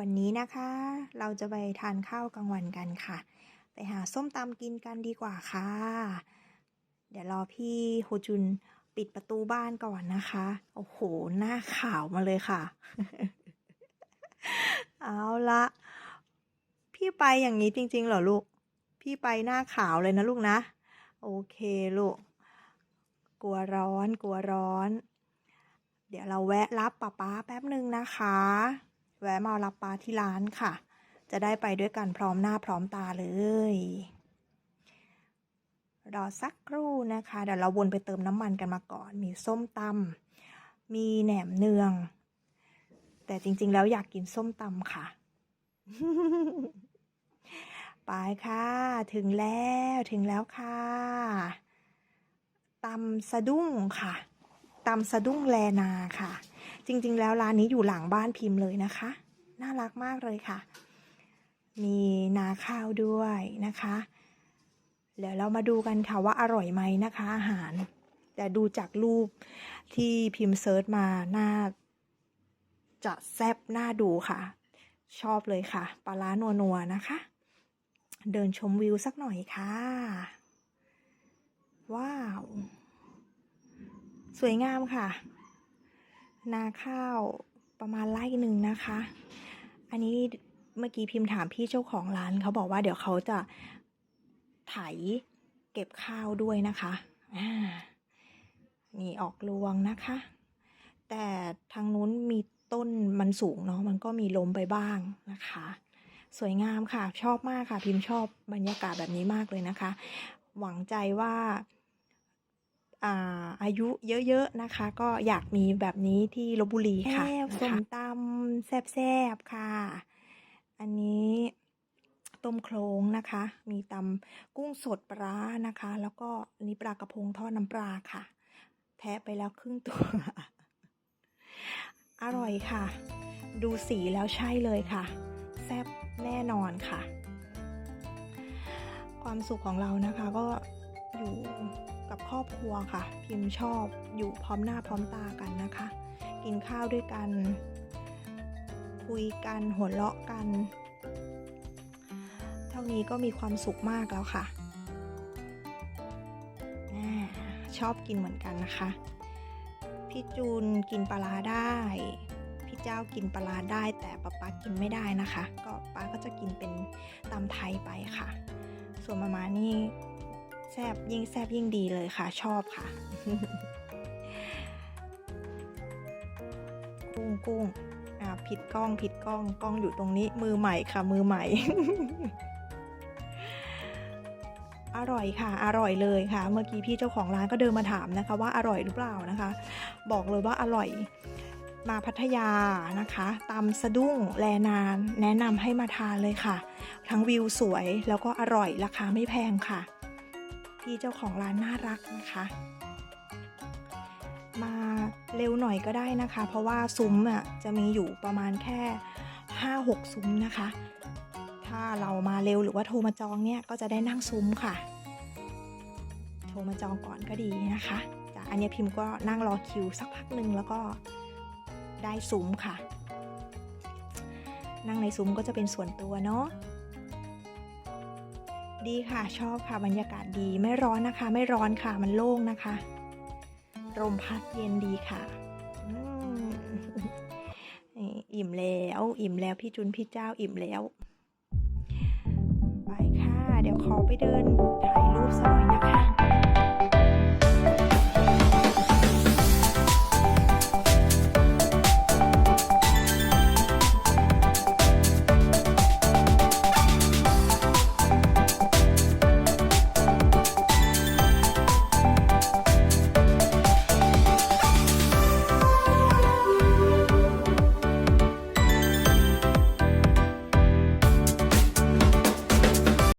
วันนี้นะคะ เราจะไปทานข้าวกลางวันกันค่ะ ไปหาส้มตำกินกันดีกว่าค่ะ เดี๋ยวรอพี่โฮจุนปิดประตูบ้านก่อนนะคะ โอ้โห หน้าขาวมาเลยค่ะ เอาละพี่ไปอย่างนี้จริง ๆ เหรอลูก พี่ไปหน้าขาวเลยนะลูกนะ โอเคลูก กลัวร้อน กลัวร้อน เดี๋ยวเราแวะรับป๊าป๊าแป๊บหนึ่งนะคะ แวะมารับป๊าที่ร้านค่ะ จะได้ไปด้วยกันพร้อมหน้าพร้อมตาเลย รอสักครู่นะคะ เดี๋ยวเราวนไปเติมน้ำมันกันมาก่อน มีส้มตำมีแหนมเนือง แต่จริงๆ แล้วอยากกินส้มตำค่ะไปค่ะ ถึงแล้วถึงแล้วค่ะตำสะดุ้งค่ะตำสะดุ้งแลนาค่ะ จริง ๆ แล้วร้านนี้อยู่หลังบ้านพิมพ์เลยนะคะ น่ารักมากเลยค่ะ มีนาข้าวด้วยนะคะเดี๋ยวเรามาดูกันค่ะว่าอร่อยไหมนะคะ อาหาร แต่ดูจากรูปที่พิมพ์เซิร์ชมาน่าจะแซบน่าดูค่ะ ชอบเลยค่ะปลาร้านัวนะคะ เดินชมวิวสักหน่อยค่ะ ว้าว สวยงามค่ะ นาข้าวประมาณไร่หนึ่งนะคะ อันนี้เมื่อกี้พิมพ์ถามพี่เจ้าของร้านเขาบอกว่าเดี๋ยวเขาจะไถเก็บข้าวด้วยนะคะอ่ออกรวงนะคะ แต่ทางนู้นมีต้นมันสูงเนาะมันก็มีล้มไปบ้างนะคะ สวยงามค่ะชอบมากค่ะ พิมพ์ชอบบรรยากาศแบบนี้มากเลยนะคะ หวังใจว่า อาอายุเยอะๆนะคะ ก็อยากมีแบบนี้ที่ลบบุรีค่ะส้มตำแซ่บๆค่ะ อันนี้ต้มโครงนะคะ มีตำกุ้งสดปลานะคะ แล้วก็นนี้ปลากระพงทอดน้ำปลาค่ะ แทะไปแล้วครึ่งตัว อร่อยค่ะ ดูสีแล้วใช่เลยค่ะ แซ่บแน่นอนค่ะ ความสุขของเรานะคะก็อยู่ กับครอบครัวค่ะ พิมพ์ชอบอยู่พร้อมหน้าพร้อมตากันนะคะ กินข้าวด้วยกัน คุยกันหัวเราะกัน เท่านี้ก็มีความสุขมากแล้วค่ะชอบกินเหมือนกันนะคะ พี่จูนกินปลาได้ พี่เจ้ากินปลาร้าได้ แต่ป๊าป๊ากินไม่ได้นะคะ ก็ป๊าก็จะกินเป็นตำไทยไปค่ะ ส่วนมามานี่ แซบยิ่งแซบยิ่งดีเลยค่ะ ชอบค่ะ กุ้งกุ้งอ่าผิดกล้องผิดกล้องกล้องอยู่ตรงนี้มือใหม่ค่ะ มือใหม่ อร่อยค่ะ อร่อยเลยค่ะ เมื่อกี้พี่เจ้าของร้านก็เดินมาถามนะคะ ว่าอร่อยหรือเปล่านะคะ บอกเลยว่าอร่อยมาพัทยานะคะตำสะดุ้งแลนาน แนะนำให้มาทานเลยค่ะ ทั้งวิวสวยแล้วก็อร่อยราคาไม่แพงค่ะ พี่เจ้าของร้านน่ารักนะคะ มาเร็วหน่อยก็ได้นะคะ เพราะว่าซุ้มอะจะมีอยู่ประมาณแค่ 5-6 ซุ้มนะคะ ถ้าเรามาเร็วหรือว่าโทรมาจองเนี่ยก็จะได้นั่งซุ้มค่ะ โทรมาจองก่อนก็ดีนะคะจากอันนี้พิมพ์ก็นั่งรอคิวสักพักหนึ่งแล้วก็ได้ซุ้มค่ะ นั่งในซุ้มก็จะเป็นส่วนตัวเนาะ ดีค่ะ ชอบค่ะบรรยากาศดีไม่ร้อนนะคะ ไม่ร้อนค่ะมันโล่งนะคะลมพัดเย็นดีค่ะอิ่มแล้ว อิ่มแล้วพี่จุนพี่เจ้าอิ่มแล้ว ไปค่ะ เดี๋ยวขอไปเดินถ่ายรูปสักหน่อย